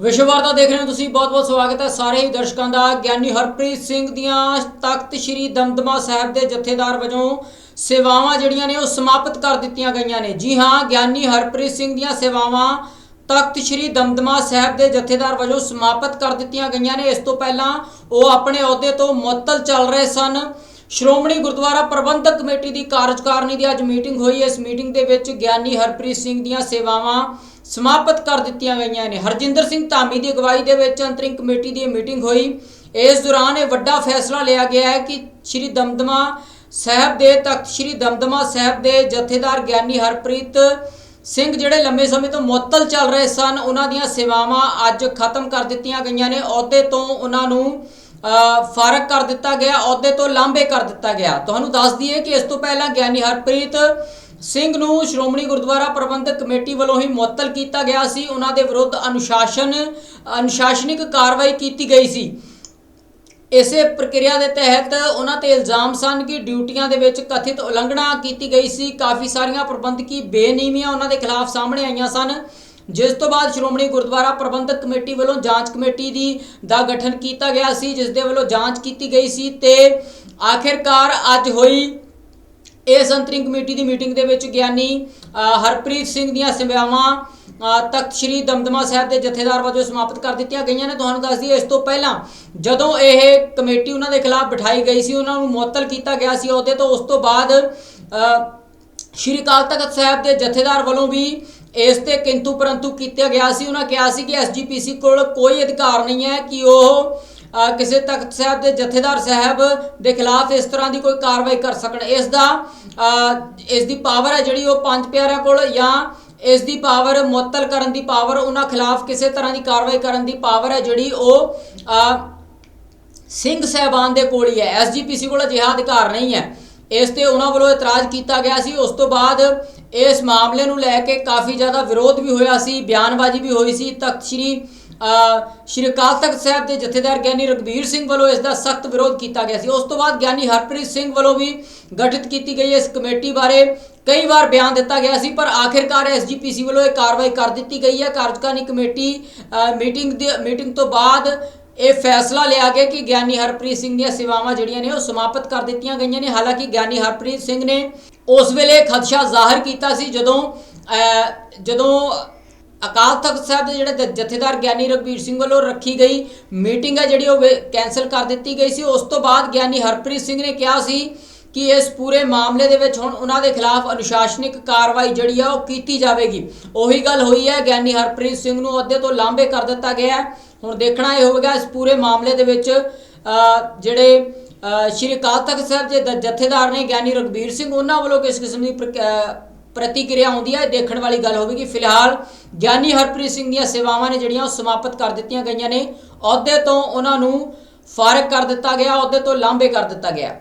ਵਿਸ਼ਵ ਵਾਰਤਾ ਦੇਖ ਰਹੇ ਹੋ ਤੁਸੀਂ, ਬਹੁਤ-ਬਹੁਤ ਸਵਾਗਤ ਹੈ ਸਾਰੇ ਹੀ ਦਰਸ਼ਕਾਂ ਦਾ, ਗਿਆਨੀ ਹਰਪ੍ਰੀਤ ਸਿੰਘ ਦੀਆਂ ਤਖਤ ਸ੍ਰੀ ਦਮਦਮਾ ਸਾਹਿਬ ਦੇ ਜਥੇਦਾਰ ਵਜੋਂ ਸੇਵਾਵਾਂ ਜਿਹੜੀਆਂ ਨੇ ਉਹ ਸਮਾਪਤ ਕਰ ਦਿੱਤੀਆਂ ਗਈਆਂ ਨੇ। ਜੀ ਹਾਂ, ਗਿਆਨੀ ਹਰਪ੍ਰੀਤ ਸਿੰਘ ਦੀਆਂ ਸੇਵਾਵਾਂ ਤਖਤ ਸ੍ਰੀ ਦਮਦਮਾ ਸਾਹਿਬ ਦੇ ਜਥੇਦਾਰ ਵਜੋਂ ਸਮਾਪਤ ਕਰ ਦਿੱਤੀਆਂ ਗਈਆਂ ਨੇ। ਇਸ ਤੋਂ ਪਹਿਲਾਂ ਉਹ ਆਪਣੇ ਅਹੁਦੇ ਤੋਂ ਮੁਅੱਤਲ ਚੱਲ ਰਹੇ ਸਨ। ਸ਼੍ਰੋਮਣੀ ਗੁਰਦੁਆਰਾ ਪ੍ਰਬੰਧਕ ਕਮੇਟੀ ਦੀ ਕਾਰਜਕਾਰਨੀ ਦੀ ਅੱਜ ਮੀਟਿੰਗ ਹੋਈ। ਇਸ ਮੀਟਿੰਗ ਦੇ ਵਿੱਚ ਗਿਆਨੀ ਹਰਪ੍ਰੀਤ ਸਿੰਘ ਦੀਆਂ ਸੇਵਾਵਾਂ ਸਮਾਪਤ ਕਰ ਦਿੱਤੀਆਂ ਗਈਆਂ ਨੇ। ਹਰਜਿੰਦਰ ਸਿੰਘ ਧਾਮੀ ਦੀ ਅਗਵਾਈ ਦੇ ਵਿੱਚ ਅੰਤਰਿੰਗ ਕਮੇਟੀ ਦੀ ਇਹ ਮੀਟਿੰਗ ਹੋਈ। ਇਸ ਦੌਰਾਨ ਇਹ ਵੱਡਾ ਫੈਸਲਾ ਲਿਆ ਗਿਆ ਹੈ ਕਿ ਸ਼੍ਰੀ ਦਮਦਮਾ ਸਾਹਿਬ ਦੇ ਤਖਤ ਸ਼੍ਰੀ ਦਮਦਮਾ ਸਾਹਿਬ ਦੇ ਜਥੇਦਾਰ ਗਿਆਨੀ ਹਰਪ੍ਰੀਤ ਸਿੰਘ ਜਿਹੜੇ ਲੰਮੇ ਸਮੇਂ ਤੋਂ ਮੁਅੱਤਲ ਚੱਲ ਰਹੇ ਸਨ ਉਹਨਾਂ ਦੀਆਂ ਸੇਵਾਵਾਂ ਅੱਜ ਖਤਮ ਕਰ ਦਿੱਤੀਆਂ ਗਈਆਂ ਨੇ। ਅਹੁਦੇ ਤੋਂ ਉਹਨਾਂ ਨੂੰ ਅ, ਫਾਰਗ ਕਰ ਦਿੱਤਾ ਗਿਆ ਅਹੁਦੇ ਤੋਂ ਲਾਂਭੇ ਕਰ ਦਿੱਤਾ ਗਿਆ। ਤੁਹਾਨੂੰ ਦੱਸ ਦਈਏ ਕਿ ਇਸ ਤੋਂ ਪਹਿਲਾਂ ਗਿਆਨੀ ਹਰਪ੍ਰੀਤ ਸਿੰਘ ਨੂੰ ਸ਼੍ਰੋਮਣੀ ਗੁਰਦੁਆਰਾ ਪ੍ਰਬੰਧਕ ਕਮੇਟੀ ਵੱਲੋਂ ਹੀ ਮੁਅੱਤਲ ਕੀਤਾ ਗਿਆ ਸੀ। ਉਹਨਾਂ ਦੇ ਵਿਰੁੱਧ ਅਨੁਸ਼ਾਸਨ, ਅਨੁਸ਼ਾਸਨਿਕ ਕਾਰਵਾਈ ਕੀਤੀ ਗਈ ਸੀ। ਇਸੇ ਪ੍ਰਕਿਰਿਆ ਦੇ ਤਹਿਤ ਉਹਨਾਂ ਤੇ ਇਲਜ਼ਾਮ ਸਨ ਕਿ ਡਿਊਟੀਆਂ ਦੇ ਵਿੱਚ ਕਥਿਤ ਉਲੰਘਣਾ ਕੀਤੀ ਗਈ ਸੀ। ਕਾਫੀ ਸਾਰੀਆਂ ਪ੍ਰਬੰਧਕੀ ਬੇਨਿਯਮੀਆਂ ਉਹਨਾਂ ਦੇ ਖਿਲਾਫ ਸਾਹਮਣੇ ਆਈਆਂ ਸਨ। ਜਿਸ ਤੋਂ ਬਾਅਦ ਸ਼੍ਰੋਮਣੀ ਗੁਰਦੁਆਰਾ ਪ੍ਰਬੰਧਕ ਕਮੇਟੀ ਵੱਲੋਂ ਜਾਂਚ ਕਮੇਟੀ ਦੀ ਦਾ ਗਠਨ ਕੀਤਾ ਗਿਆ ਸੀ, ਜਿਸ ਦੇ ਵੱਲੋਂ ਜਾਂਚ ਕੀਤੀ ਗਈ ਸੀ ਤੇ ਆਖਿਰਕਾਰ ਅੱਜ ਹੋਈ ਇਸ ਅੰਤਰਿੰਗ ਕਮੇਟੀ ਦੀ ਮੀਟਿੰਗ ਦੇ ਵਿੱਚ ਗਿਆਨੀ ਹਰਪ੍ਰੀਤ ਸਿੰਘ ਦੀਆਂ ਸੇਵਾਵਾਂ ਤਖਤ ਸ੍ਰੀ ਦਮਦਮਾ ਸਾਹਿਬ ਦੇ ਜਥੇਦਾਰ ਵਜੋਂ ਸਮਾਪਤ ਕਰ ਦਿੱਤੀਆਂ ਗਈਆਂ ਨੇ। ਤੁਹਾਨੂੰ ਦੱਸ ਦਈਏ, ਇਸ ਤੋਂ ਪਹਿਲਾਂ ਜਦੋਂ ਇਹ ਕਮੇਟੀ ਉਹਨਾਂ ਦੇ ਖਿਲਾਫ ਬਿਠਾਈ ਗਈ ਸੀ, ਉਹਨਾਂ ਨੂੰ ਮੁਅੱਤਲ ਕੀਤਾ ਗਿਆ ਸੀ ਉਹਦੇ ਤੋਂ, ਉਸ ਤੋਂ ਬਾਅਦ ਸ਼੍ਰੀ ਅਕਾਲ ਤਖਤ ਸਾਹਿਬ ਦੇ ਜਥੇਦਾਰ ਵੱਲੋਂ ਵੀ ਇਸ ਤੇ ਕਿੰਤੂ ਪਰੰਤੂ ਕੀਤਾ ਗਿਆ ਸੀ। ਉਹਨਾਂ ਕਿਹਾ ਸੀ ਕਿ ਐਸਜੀਪੀਸੀ ਕੋਲ ਕੋਈ ਅਧਿਕਾਰ ਨਹੀਂ ਹੈ ਕਿ ਉਹ ਕਿਸੇ ਤਖਤ ਸਾਹਿਬ ਦੇ ਜਥੇਦਾਰ ਸਾਹਿਬ ਦੇ ਖਿਲਾਫ ਇਸ ਤਰ੍ਹਾਂ ਦੀ ਕੋਈ ਕਾਰਵਾਈ ਕਰ ਸਕਣ। ਇਸ ਦਾ ਇਸ ਦੀ ਪਾਵਰ ਹੈ ਜਿਹੜੀ ਉਹ ਪੰਜ ਪਿਆਰਿਆਂ ਕੋਲ ਜਾਂ ਇਸ ਦੀ ਪਾਵਰ ਮੁਅੱਤਲ ਕਰਨ ਦੀ ਪਾਵਰ ਉਹਨਾਂ ਖਿਲਾਫ ਕਿਸੇ ਤਰ੍ਹਾਂ ਦੀ ਕਾਰਵਾਈ ਕਰਨ ਦੀ ਪਾਵਰ ਹੈ ਜਿਹੜੀ ਉਹ ਸਿੰਘ ਸਹਿਬਾਨ ਦੇ ਕੋਲ ਹੀ ਹੈ। ਐਸਜੀਪੀਸੀ ਕੋਲ ਅਜਿਹਾ ਅਧਿਕਾਰ ਨਹੀਂ ਹੈ। ਇਸ ਤੇ ਉਹਨਾਂ ਵੱਲੋਂ ਇਤਰਾਜ਼ ਕੀਤਾ ਗਿਆ ਸੀ। ਉਸ ਤੋਂ ਬਾਅਦ ਇਸ ਮਾਮਲੇ ਨੂੰ ਲੈ ਕੇ ਕਾਫੀ ਜ਼ਿਆਦਾ ਵਿਰੋਧ ਵੀ ਹੋਇਆ ਸੀ, ਬਿਆਨਬਾਜ਼ੀ ਵੀ ਹੋਈ ਸੀ। ਤਖਤ ਸ੍ਰੀ ਸ਼੍ਰੀ ਅਕਾਲ ਤਖਤ ਸਾਹਿਬ ਦੇ ਜਥੇਦਾਰ ਗਿਆਨੀ ਰਗਵੀਰ ਸਿੰਘ ਵੱਲੋਂ ਇਸ ਦਾ ਸਖਤ ਵਿਰੋਧ ਕੀਤਾ ਗਿਆ ਸੀ। ਉਸ ਤੋਂ ਬਾਅਦ ਗਿਆਨੀ ਹਰਪ੍ਰੀਤ ਸਿੰਘ ਵੱਲੋਂ ਵੀ ਗਠਿਤ ਕੀਤੀ ਗਈ ਇਸ ਕਮੇਟੀ ਬਾਰੇ ਕਈ ਵਾਰ ਬਿਆਨ ਦਿੱਤਾ ਗਿਆ ਸੀ, ਪਰ ਆਖਿਰਕਾਰ ਐਸਜੀਪੀਸੀ ਵੱਲੋਂ ਇਹ ਕਾਰਵਾਈ ਕਰ ਦਿੱਤੀ ਗਈ ਹੈ। ਕਾਰਜਕਾਰਨੀ ਕਮੇਟੀ ਮੀਟਿੰਗ ਦੀ, ਮੀਟਿੰਗ ਤੋਂ ਬਾਅਦ ਇਹ ਫੈਸਲਾ ਲਿਆ ਗਿਆ ਕਿ ਗਿਆਨੀ ਹਰਪ੍ਰੀਤ ਸਿੰਘ ਦੀਆਂ ਸੇਵਾਵਾਂ ਜਿਹੜੀਆਂ ਨੇ ਉਹ ਸਮਾਪਤ ਕਰ ਦਿੱਤੀਆਂ ਗਈਆਂ ਨੇ। ਹਾਲਾਂਕਿ ਗਿਆਨੀ ਹਰਪ੍ਰੀਤ ਸਿੰਘ ਨੇ ਉਸ ਵੇਲੇ ਖਦਸ਼ਾ ਜ਼ਾਹਰ ਕੀਤਾ ਸੀ ਜਦੋਂ ਜਦੋਂ ਅਕਾਲ ਤਖਤ ਸਾਹਿਬ ਦੇ ਜਿਹੜੇ ਜਥੇਦਾਰ ਗਿਆਨੀ ਰਗਵੀਰ ਸਿੰਘ ਵੱਲੋਂ ਰੱਖੀ ਗਈ ਮੀਟਿੰਗ ਹੈ, ਜਿਹੜੀ ਉਹ ਵੇ- ਕੈਨਸਲ ਕਰ ਦਿੱਤੀ ਗਈ ਸੀ। ਉਸ ਤੋਂ ਬਾਅਦ ਗਿਆਨੀ ਹਰਪ੍ਰੀਤ ਸਿੰਘ ਨੇ ਕਿਹਾ ਸੀ ਕਿ ਇਸ ਪੂਰੇ ਮਾਮਲੇ ਦੇ ਵਿੱਚ ਹੁਣ ਉਹਨਾਂ ਦੇ ਖਿਲਾਫ ਅਨੁਸ਼ਾਸਨਿਕ ਕਾਰਵਾਈ ਜਿਹੜੀ ਆ, ਉਹ ਕੀਤੀ ਜਾਵੇਗੀ। ਉਹੀ ਗੱਲ ਹੋਈ ਹੈ, ਗਿਆਨੀ ਹਰਪ੍ਰੀਤ ਸਿੰਘ ਨੂੰ ਅਹੁਦੇ ਤੋਂ ਲਾਂਭੇ ਕਰ ਦਿੱਤਾ ਗਿਆ ਹੁਣ ਦੇਖਣਾ ਇਹ ਹੋਵੇਗਾ, ਇਸ ਪੂਰੇ ਮਾਮਲੇ ਦੇ ਵਿੱਚ ਜਿਹੜੇ ਸ਼੍ਰੀ ਅਕਾਲ ਤਖਤ ਸਾਹਿਬ ਦੇ ਜਥੇਦਾਰ ਨੇ ਗਿਆਨੀ ਰਗਵੀਰ ਸਿੰਘ, ਉਹਨਾਂ ਵੱਲੋਂ ਕਿਸ ਕਿਸਮ ਦੀ ਪ੍ਰਕ- ਪ੍ਰਤੀਕਿਰਿਆ ਆਉਂਦੀ ਹੈ ਦੇਖਣ ਵਾਲੀ ਗੱਲ ਹੋਵੇਗੀ। ਫਿਲਹਾਲ ਗਿਆਨੀ ਹਰਪ੍ਰੀਤ ਸਿੰਘ ਦੀਆਂ ਸੇਵਾਵਾਂ ਨੇ ਜਿਹੜੀਆਂ ਉਹ ਸਮਾਪਤ ਕਰ ਦਿੱਤੀਆਂ ਗਈਆਂ ਨੇ। ਅਹੁਦੇ ਤੋਂ ਉਹਨਾਂ ਨੂੰ ਫਾਰਗ ਕਰ ਦਿੱਤਾ ਗਿਆ, ਅਹੁਦੇ ਤੋਂ ਲਾਂਭੇ ਕਰ ਦਿੱਤਾ ਗਿਆ।